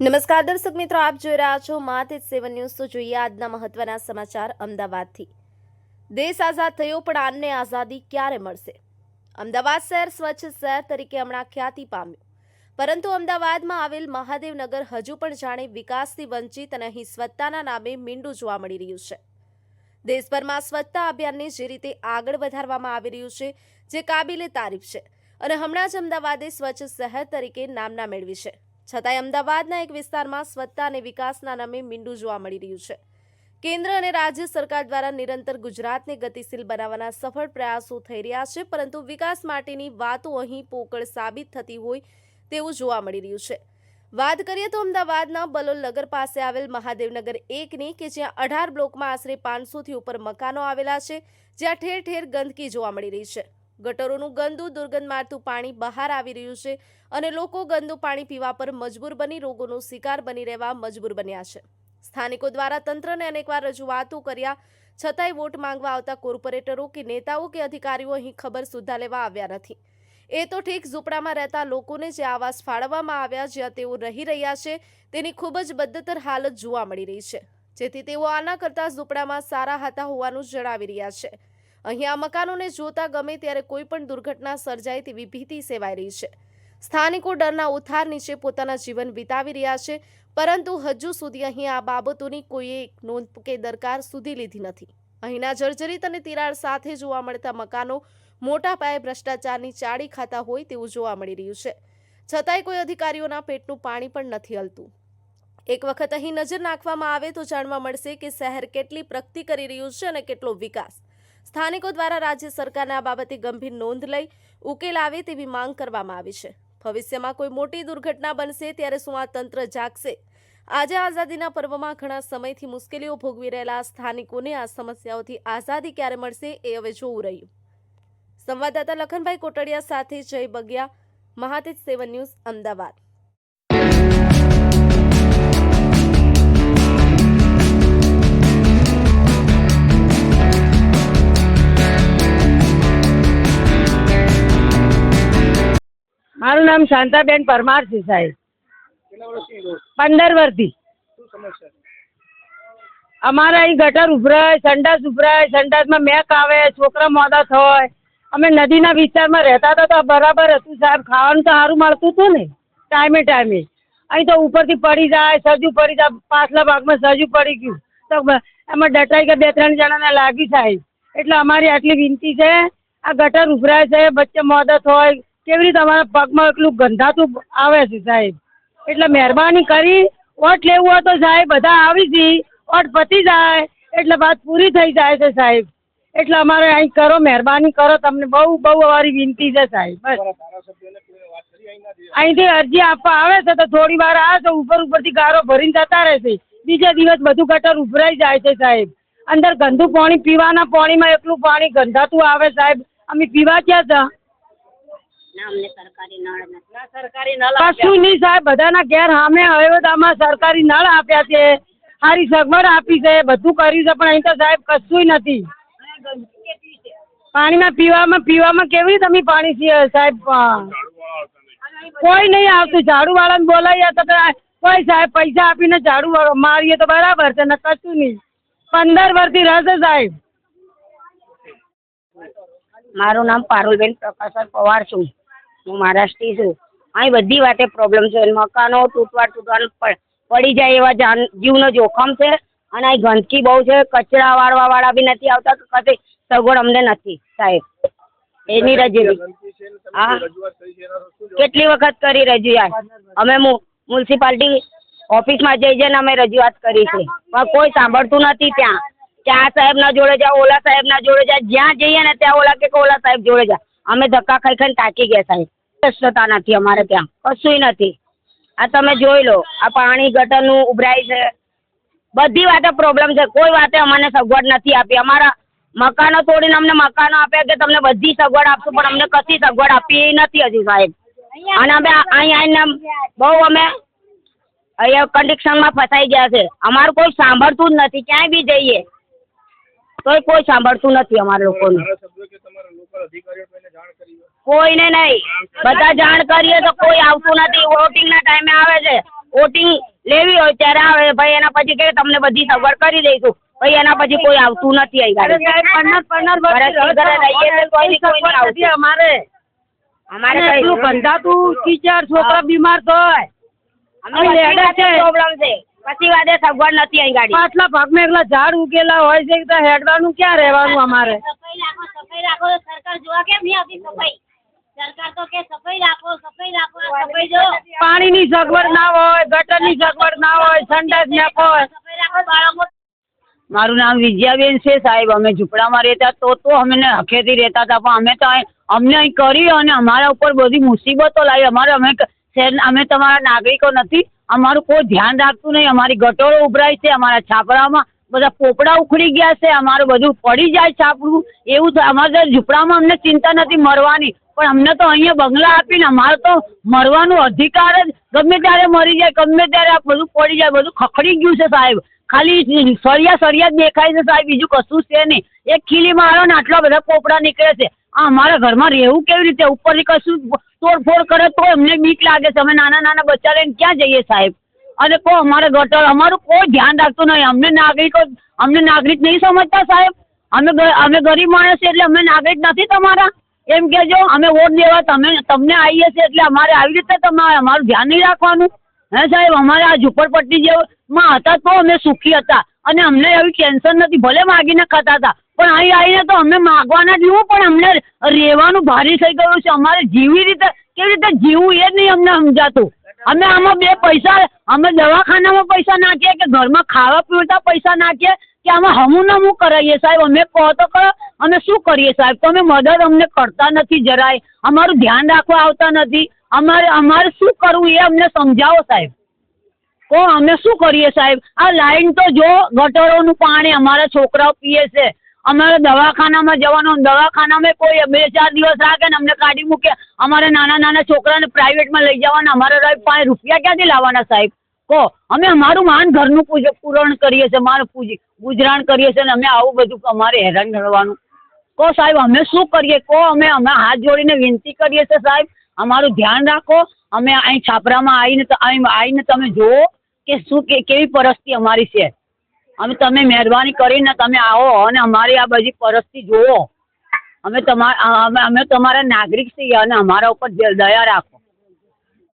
નમસ્કાર દર્શક મિત્રો, આપ જોઈ રહ્યા છો માથે સેવન ન્યૂઝ. તો જોઈએ આજના મહત્વના સમાચાર અમદાવાદથી. દેશ આઝાદ થયો, પણ આમને આઝાદી ક્યારે મળશે? અમદાવાદ શહેર સ્વચ્છ શહેર તરીકે હમણાં ખ્યાતિ પામ્યું. પરંતુ અમદાવાદમાં આવેલ મહાદેવનગર હજુ પણ જાણે વિકાસથી વંચિત અને અહીં સ્વચ્છતાના નામે મીંડું જોવા મળી રહ્યું છે. દેશભરમાં સ્વચ્છતા અભિયાનને જે રીતે આગળ વધારવામાં આવી રહ્યું છે, જે કાબિલે તારીફ છે. અને હમણાં જ અમદાવાદે સ્વચ્છ શહેર તરીકે નામના મેળવી છે. છતાંય અમદાવાદના એક વિસ્તારમાં સ્વચ્છતા અને વિકાસના નામે મીંડું જોવા મળી રહ્યું છે. કેન્દ્ર અને રાજ્ય સરકાર દ્વારા નિરંતર ગુજરાતને ગતિશીલ બનાવવાના સફળ પ્રયાસો થઈ રહ્યા છે, પરંતુ વિકાસ માટેની વાતો અહીં પોકળ સાબિત થતી હોય તેવું જોવા મળી રહ્યું છે. વાત કરીએ તો અમદાવાદના બલોલ નગર પાસે આવેલ મહાદેવનગર એકની કે જ્યાં અઢાર બ્લોકમાં આશરે પાંચસોથી ઉપર મકાનો આવેલા છે, જ્યાં ઠેર ઠેર ગંદકી જોવા મળી રહી છે. ગટરોનું ગંદુ દુર્ગંધ મારતું પાણી બહાર આવી રહ્યું છે અને લોકો ગંદુ પાણી પીવા પર મજબૂર બની રોગોનો શિકાર બની રહેવા મજબૂર બન્યા છે. સ્થાનિકો દ્વારા તંત્રને અનેકવાર રજૂઆતો કર્યા, છતાંય વોટ માંગવા આવતા કોર્પોરેટરો કે નેતાઓ કે અધિકારીઓ અહીં ખબર સુદ્ધા લેવા આવ્યા નથી. એ તો ઠીક ઝૂંપડામાં રહેતા લોકોને જે આવાસ ફાળવવામાં આવ્યા, જ્યાં તેઓ રહી રહ્યા છે, તેની ખૂબ જ બદતર હાલત જોવા મળી રહી છે. જેથી તેઓ આના કરતાં ઝૂંપડામાં સારા હતા હોવાનું જણાવી રહ્યા છે. અહીં આ મકાનોને જોતા ગમે ત્યારે કોઈ પણ દુર્ઘટના સર્જાય તેવી ભીતિ સેવાઈ રહી છે. સ્થાનિકો ડરના ઉથાર નીચે પોતાના જીવન વિતાવી રહ્યા છે, પરંતુ હજુ સુધી અહીં આ બાબતોની કોઈએ નોંધ કે દરકાર સુધી લીધી નથી. અહીંના જર્જરિત અને તિરાડ સાથે જોવા મળતા મકાનો મોટા પાયે ભ્રષ્ટાચારની ચાડી ખાતા હોય તેવું જોવા મળી રહ્યું છે. છતાંય કોઈ અધિકારીઓના પેટનું પાણી પણ નથી હલતું. એક વખત અહીં નજર નાખવામાં આવે તો જાણવા મળશે કે શહેર કેટલી પ્રગતિ કરી રહ્યું છે અને કેટલો વિકાસ. સ્થાનિકો દ્વારા રાજ્ય સરકારને આ બાબતે ગંભીર નોંધ લઈ ઉકેલ આવે તેવી માંગ કરવામાં આવી છે. ભવિષ્યમાં કોઈ મોટી દુર્ઘટના બનશે ત્યારે શું આ તંત્ર જાગશે? આજે આઝાદીના પર્વમાં ઘણા સમયથી મુશ્કેલીઓ ભોગવી રહેલા સ્થાનિકોને આ સમસ્યાઓથી આઝાદી ક્યારે મળશે એ હવે જોવું રહ્યું. સંવાદદાતા લખનભાઈ કોટડિયા સાથે જય બગિયા મહાતેજ સેવન ન્યૂઝ, અમદાવાદ. નામ શાંતાબેન પરમાર છે સાહેબ? પંદર વર્ષથી. અમારા અહીં ગટર ઉભરાય સંડાસ ઉભરાય સંડાસમાં મેક આવે છોકરા મોડા થાય અમે નદીના વિસ્તારમાં રહેતા હતા તો બરાબર હતું સાહેબ. ખાવાનું તો સારું મળતું હતું ને ટાઈમે ટાઈમે. અહીં તો ઉપરથી પડી જાય સજુ પડી જાય પાછલા ભાગમાં સજુ પડી ગયું. તો એમાં ડટાઈ કે બે ત્રણ જણાને લાગી સાહેબ. એટલે અમારી આટલી વિનંતી છે આ ગટર ઉભરાય છે વચ્ચે મોદત હોય કેવી રીતે અમારા પગમાં એટલું ગંધાતું આવે છે સાહેબ? એટલે મહેરબાની કરી ઓટ લેવું હોય તો સાહેબ બધા આવી જઈ વોટ પતી જાય એટલે વાત પૂરી થઈ જાય છે સાહેબ. એટલે અમારે અહીં કરો મહેરબાની કરો તમને બહુ બહુ અમારી વિનંતી છે સાહેબ બસ. અહીંથી અરજી આપવા આવે છે તો થોડી વાર આવે છે ઉપર ઉપરથી ગારો ભરીને જતા રહે છે. બીજા દિવસ બધું ગટર ઉભરાઈ જાય છે સાહેબ. અંદર ગંદુ પાણી પીવાના પાણીમાં એટલું પાણી ગંધાતું આવે સાહેબ. અમે પીવા ક્યાં હતા કશું નહીં સાહેબ બધાના ઘેર સામે અયોધ્યામાં સરકારી નળ આપ્યા છે. સારી સગવડ આપી છે બધું કર્યું છે પણ અહીં તો સાહેબ કશું નથી. પાણીના પીવામાં પીવામાં કેવી રીતે અમે પાણી છીએ સાહેબ? કોઈ નહીં આવતું. ઝાડુ વાળાને બોલાવીએ તો કોઈ સાહેબ પૈસા આપીને ઝાડુ મારીએ તો બરાબર છે ને કશું નહીં. પંદર વર્ષથી રહેશે સાહેબ. મારું નામ પારુલબેન પ્રકાશર પવાર છું. હું મહારાષ્ટ્રી છું. અહીં બધી વાતે પ્રોબ્લેમ છે. મકાનો તૂટવા તૂટવાનું પડી જાય એવા જાન જીવનો જોખમ છે. અને અહીં ગંદકી બહુ છે. કચરા વાળવા વાળા બી નથી આવતા કે કદી સગવડ અમને નથી સાહેબ. એની રજૂઆત તમે હા. કેટલી વખત કરી રજૂઆત? અમે મ્યુનિસિપાલિટી ઓફિસમાં જઈ જઈને અમે રજૂઆત કરી છે. પણ કોઈ સાંભળતું નથી ત્યાં. ત્યાં સાહેબના જોડે જા ઓલા સાહેબના જોડે જા જ્યાં જઈએ ને ત્યાં ઓલા કે કે ઓલા સાહેબ જોડે જા અમે ધક્કા ખાઈ ખાઈને તાકી ગયા સાહેબ. સ્વચ્છતા નથી અમારે ત્યાં. કશુંય નથી. આ તમે જોઈ લો, આ પાણી ગટરનું ઉભરાય છે. બધી વાતે પ્રોબ્લેમ છે. કોઈ વાતે અમને સગવડ નથી આપી. અમારા મકાનો તોડીને અમને મકાનો આપ્યા કે તમને બધી સગવડ આપશું, પણ અમને કશી સગવડ આપી નથી હજી સાહેબ. અને અમે અહીંયા અહીં આવીને બહુ અમે અહીંયા કન્ડિશનમાં ફસાઈ ગયા છે. અમારું કોઈ સાંભળતું જ નથી. ક્યાંય બી જઈએ. તોય કોઈ સાંભળતું નથી અમારા લોકોનું. ધારાસભ્યો કે તમારા લોકલ કોઈને નહીં. બધા જાણ કરીએ તો કોઈ આવતું નથી. વોટિંગના ટાઈમે આવે છે. વોટિંગ લેવી હોય ત્યારે આવે. ભાઈ એના પછી કે તમને બધી સગવડ કરી દઈશું. ભાઈ એના પછી કોઈ આવતું નથી અહીં અમારે. અમારે એટલું કઈ ગંધાતું છોકરા બીમાર થાય અમે લેડા છે. પ્રોબ્લેમ છે. પછી વાદે સગવડ નથી અહીં ગાડી. આટલા ભાગમાં એટલા ઝાડ ઉગેલા હોય છે તો હેડવાનું ક્યાં રહેવાનું અમારે? સફાઈ રાખો સફાઈ રાખો સરકાર જોવા કેમ નહીં આવતી સફાઈ? સરકાર તો કે સફાઈ રાખો સફાઈ રાખો સફાઈ જો. પાણીની સગવડ ના હોય ગટરની સગવડ ના હોય સંડાસ ના હોય. સફાઈ રાખો બાળકો. મારું નામ વિજયાબેન છે સાહેબ અમે ઝૂંપડામાં રહેતા તો તો અમે હખેથી રહેતા હતા પણ અમે તો અહીં અમને અહીં કરી અને અમારા ઉપર બધી મુસીબતો લાવી અમારે અમે અમે તમારા નાગરિકો નથી અમારું કોઈ ધ્યાન રાખતું નહીં. અમારી ગટોરો ઉભરાય છે, અમારા છાપરામાં બધા પોપડા ઉખડી ગયા છે, અમારું બધું પડી જાય છાપરું. એવું થાય અમારે ઝૂંપડામાં અમને ચિંતા નથી મરવાની. પણ અમને તો અહીંયા બંગલા આપીને અમારે તો મરવાનો અધિકાર જ ગમે ત્યારે મરી જાય, ગમે ત્યારે આ બધું પડી જાય, બધું ખખડી ગયું છે સાહેબ. ખાલી સળિયા સળિયા જ દેખાય છે સાહેબ, બીજું કશું છે નહીં. એક ખીલી મારો ને આટલા બધા પોપડા નીકળે છે. આ અમારા ઘરમાં રહેવું કેવી રીતે? ઉપરથી કશું તોડફોડ કરે તો અમને બીક લાગે છે. અમે નાના નાના બચ્ચા લઈને ક્યાં જઈએ સાહેબ? અને કો, અમારે ગટર, અમારું કોઈ ધ્યાન રાખતું નહીં. અમને નાગરિકો, અમને નાગરિક નહીં સમજતા સાહેબ. અમે અમે ગરીબ માણસ એટલે અમે નાગરિક નથી તમારા. એમ કહેજો, અમે વોટ દેવા તમે, તમને આવીએ છીએ એટલે અમારે આવી રીતે તમારે અમારું ધ્યાન નહીં રાખવાનું. હે સાહેબ, અમારે આ ઝુંપડપટ્ટી જેવામાં હતા તો અમે સુખી હતા. અને અમને એવી ટેન્શન નથી, ભલે માગીને ખાતા હતા. પણ અહીં આવીને તો અમે માગવાના જ એવું પણ અમને રહેવાનું ભારી થઈ ગયું છે. અમારે જીવી રીતે, કેવી રીતે જીવવું એ જ નહીં અમને સમજાતું. અમે આમાં બે પૈસા, અમે દવાખાનામાં પૈસા નાખીએ કે ઘરમાં ખાવા પીવતા પૈસા નાખીએ કે આમાં હમું હું કરાવીએ સાહેબ? અમે કહો તો કરો અમે શું કરીએ સાહેબ? તમે મદદ અમને કરતા નથી જરાય. અમારું ધ્યાન રાખવા આવતા નથી. અમારે અમારે શું કરવું એ અમને સમજાવો સાહેબ. તો અમે શું કરીએ સાહેબ? આ લાઈન તો જો ગટરોનું પાણી અમારા છોકરાઓ પીએ છે. અમારે દવાખાનામાં જવાનું, દવાખાનામાં કોઈ બે ચાર દિવસ રાખે ને અમને કાઢી મૂકે. અમારે નાના નાના છોકરાને પ્રાઇવેટમાં લઈ જવાના, અમારે પાસે રૂપિયા ક્યાંથી લાવવાના સાહેબ? કહો અમે અમારું માન ઘરનું પૂરણ કરીએ છીએ મારું પૂજી ગુજરાન કરીએ છીએ ને અમે આવું બધું અમારે હેરાન કરવાનું. કહો સાહેબ, અમે શું કરીએ? કહો અમે અમે હાથ જોડીને વિનંતી કરીએ છીએ સાહેબ. અમારું ધ્યાન રાખો. અમે અહીં છાપરામાં આવીને આવીને તમે જુઓ. કે શું કે, કેવી પરસ્તી અમારી છે? અમે તમે મહેરબાની કરીને તમે આવો અને અમારી આ બધી પરસ્તી જુઓ. અમે તમારા અમે તમારા નાગરિક છીએ અને અમારા ઉપર દયા રાખો.